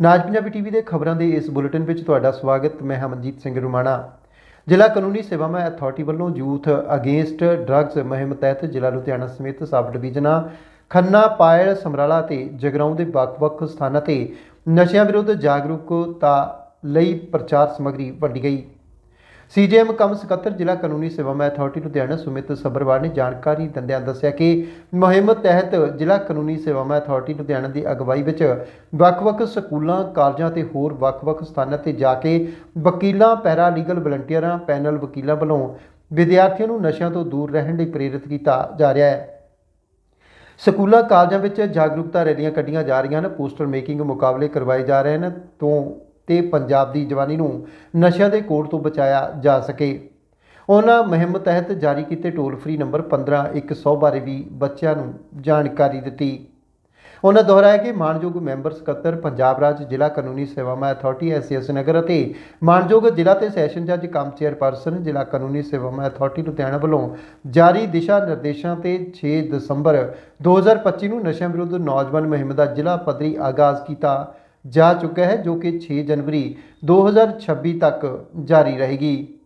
ਨਾਜ Punjabi TV ਦੇ ਖਬਰਾਂ ਦੇ ਇਸ ਬੁਲੇਟਿਨ ਵਿੱਚ ਤੁਹਾਡਾ ਸਵਾਗਤ, ਮੈਂ ਹਮਨਜੀਤ ਸਿੰਘ ਰੁਮਾਣਾ। ਜ਼ਿਲ੍ਹਾ ਕਾਨੂੰਨੀ ਸੇਵਾਵਾਂ ਅਥਾਰਟੀ ਵੱਲੋਂ ਯੂਥ ਅਗੇਂਸਟ ਡਰੱਗਸ ਮੁਹਿੰਮ ਤਹਿਤ ਜ਼ਿਲ੍ਹਾ ਲੁਧਿਆਣਾ ਸਮੇਤ ਸਬ ਡਿਵੀਜ਼ਨਾਂ, ਖੰਨਾ, ਪਾਇਲ, ਸਮਰਾਲਾ ਤੇ ਜਗਰਾਉਂ ਦੇ ਵੱਖ-ਵੱਖ ਸਥਾਨਾਂ ਤੇ ਨਸ਼ਿਆਂ ਵਿਰੁੱਧ ਜਾਗਰੂਕਤਾ ਲਈ ਪ੍ਰਚਾਰ ਸਮੱਗਰੀ ਵੰਡੀ ਗਈ। ਸੀਜੀਐਮ ਕਮ ਸਕੱਤਰ ਜ਼ਿਲ੍ਹਾ ਕਾਨੂੰਨੀ ਸੇਵਾਵਾਂ ਅਥਾਰਟੀ ਲੁਧਿਆਣਾ ਸੁਮਿਤ ਸੱਭਰਵਾਲ ਨੇ ਜਾਣਕਾਰੀ ਦਿੰਦਿਆਂ ਦੱਸਿਆ ਕਿ ਮੁਹਿੰਮ ਤਹਿਤ ਜ਼ਿਲ੍ਹਾ ਕਾਨੂੰਨੀ ਸੇਵਾਵਾਂ ਅਥਾਰਟੀ ਲੁਧਿਆਣਾ ਦੀ ਅਗਵਾਈ ਵਿੱਚ ਵੱਖ-ਵੱਖ ਸਕੂਲਾਂ, ਕਾਲਜਾਂ ਤੇ ਹੋਰ ਵੱਖ-ਵੱਖ ਸਥਾਨਾਂ ਤੇ ਜਾ ਕੇ ਵਕੀਲਾਂ ਪੈਰਾ ਲੀਗਲ ਵਲੰਟੀਅਰਾਂ, ਪੈਨਲ ਵਕੀਲਾਂ ਵੱਲੋਂ ਵਿਦਿਆਰਥੀਆਂ ਨੂੰ ਨਸ਼ਿਆਂ ਤੋਂ ਦੂਰ ਰਹਿਣ ਲਈ ਪ੍ਰੇਰਿਤ ਕੀਤਾ ਜਾ ਰਿਹਾ ਹੈ। ਸਕੂਲਾਂ, ਕਾਲਜਾਂ ਵਿੱਚ ਜਾਗਰੂਕਤਾ ਰੈਲੀਆਂ ਕੱਢੀਆਂ ਜਾ ਰਹੀਆਂ ਹਨ। ਪੋਸਟਰ ਮੇਕਿੰਗ ਮੁਕਾਬਲੇ ਕਰਵਾਏ ਜਾ ਰਹੇ ਹਨ। ਤੋਂ ਤੇ ਪੰਜਾਬ ਦੀ ਜਵਾਨੀ ਨੂੰ ਨਸ਼ਿਆਂ ਦੇ ਕੋੜ ਤੋਂ ਬਚਾਇਆ ਜਾ ਸਕੇ। ਉਹਨਾਂ ਮੁਹਿੰਮ ਤਹਿਤ ਜਾਰੀ ਕੀਤੇ ਟੋਲ ਫ੍ਰੀ ਨੰਬਰ 15100 ਬਾਰੇ ਵੀ ਬੱਚਿਆਂ ਨੂੰ ਜਾਣਕਾਰੀ ਦਿੱਤੀ। ਉਹਨਾਂ ਦੁਹਰਾਇਆ ਕਿ ਮਾਨਯੋਗ ਮੈਂਬਰ ਸਕੱਤਰ ਪੰਜਾਬ ਰਾਜ ਜ਼ਿਲ੍ਹਾ ਕਾਨੂੰਨੀ ਸੇਵਾਵਾਂ ਅਥਾਰਟੀ ਐਸਐਸ ਨਗਰ ਅਤੇ ਮਾਨਯੋਗ ਜ਼ਿਲ੍ਹਾ ਤੇ ਸੈਸ਼ਨ ਜੱਜ ਕਮ ਚੇਅਰਪਰਸਨ ਜ਼ਿਲ੍ਹਾ ਕਾਨੂੰਨੀ ਸੇਵਾਵਾਂ ਅਥਾਰਟੀ ਲੁਧਿਆਣਾ ਵੱਲੋਂ ਜਾਰੀ ਦਿਸ਼ਾ ਨਿਰਦੇਸ਼ਾਂ ਤੇ 6 ਦਸੰਬਰ 2025 ਨੂੰ ਨਸ਼ਿਆਂ ਵਿਰੁੱਧ ਨੌਜਵਾਨ ਮੁਹਿੰਮ ਦਾ ਜ਼ਿਲ੍ਹਾ ਪੱਧਰੀ ਆਗਾਜ਼ ਕੀਤਾ। ਜਾ ਚੁੱਕਾ ਹੈ ਜੋ ਕਿ 6 ਜਨਵਰੀ 2026 ਤੱਕ ਜਾਰੀ ਰਹੇਗੀ।